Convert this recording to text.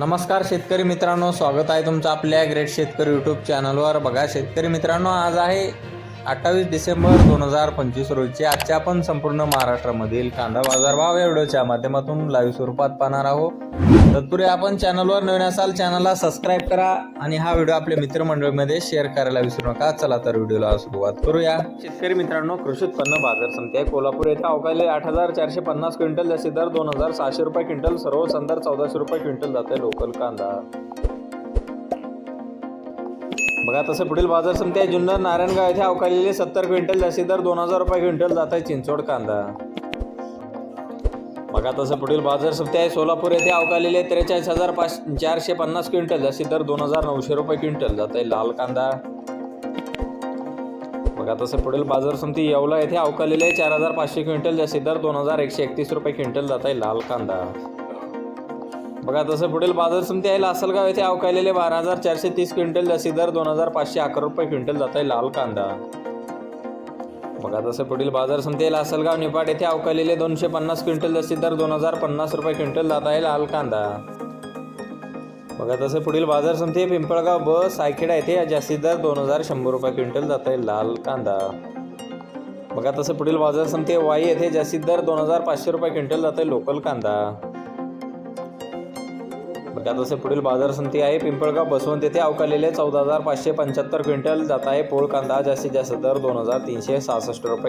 नमस्कार शेतकरी मित्रांनो स्वागत आहे तुमचं आपल्या ग्रेट शेतकरी यूट्यूब चॅनलवर बघा शेतकरी मित्रांनो आज आहे अठ्ठावीस डिसेंबर दोन हजार पंचवीस रोजचे आजच्या आपण संपूर्ण महाराष्ट्रामधील कांदा बाजार भाव या व्हिडिओच्या माध्यमातून लाईव्ह स्वरूपात पाहणार आहोत. तत्पूर्वी आपण चॅनलवर नवीन असाल चॅनलला सबस्क्राईब करा आणि हा व्हिडिओ आपल्या मित्रमंडळीमध्ये शेअर करायला विसरू नका. चला तर व्हिडिओला सुरुवात करूया. शेतकरी मित्रांनो कृषी उत्पन्न बाजार समिती आहे. कोल्हापूर येथे अवकाळी आठ हजार चारशे पन्नास क्विंटल जास्ती दर दोन हजार सहाशे रुपये क्विंटल सर्व संदर चौदाशे रुपये क्विंटल जाते लोकल कांदा. बघा तसं पुढील बाजार समिती आहे. जुन्नर नारायणगाव येथे अवकाळलेले सत्तर क्विंटल जास्ती दर दोन हजार रुपये क्विंटल जात आहे चिंचोड कांदा. बघा तसं पुढील बाजार समिती आहे. सोलापूर येथे अवकाळलेले त्रेचाळीस हजार पाच चारशे पन्नास क्विंटल जास्ती दर दोन हजार नऊशे रुपये क्विंटल जात आहे लाल कांदा. बघा तसं पुढील बाजार समिती येवला येथे अवकाळलेले चार हजार पाचशे क्विंटल जास्ती दर दोन हजार एकशे एकतीस रुपये क्विंटल जात आहे लाल कांदा. बघा तसं पुढील बाजार समिती आहे लासलगाव येथे अवकाळलेले बारा हजार चारशे तीस क्विंटल जास्ती दर दोन हजार पाचशे अकरा रुपये क्विंटल जात आहे लाल कांदा. बघा तसं पुढील बाजार समिती आहे लासलगाव निपाट येथे अवकाळलेले दोनशे पन्नास क्विंटल जास्ती दर दोन हजार पन्नास रुपये क्विंटल जात आहे लाल कांदा. बघा तसं पुढील बाजार समिती आहे पिंपळगाव ब सायखेडा येथे जास्तीत दर दोन हजार शंभर रुपये क्विंटल जात आहे लाल कांदा. बघा तसं पुढील बाजार समिती आहे वाई येथे जास्तीत दर दोन हजार पाचशे रुपये क्विंटल जात आहे लोकल कांदा. बघा पुढील बाजार समिती आहे. पिंपळगाव बसवंत येथे अवकालेले चौदा हजार पाचशे पंच्याहत्तर क्विंटल जात आहे. पोळ कांदा जास्तीत जास्त दर दोन हजार तीनशे सहासष्ट रुपये.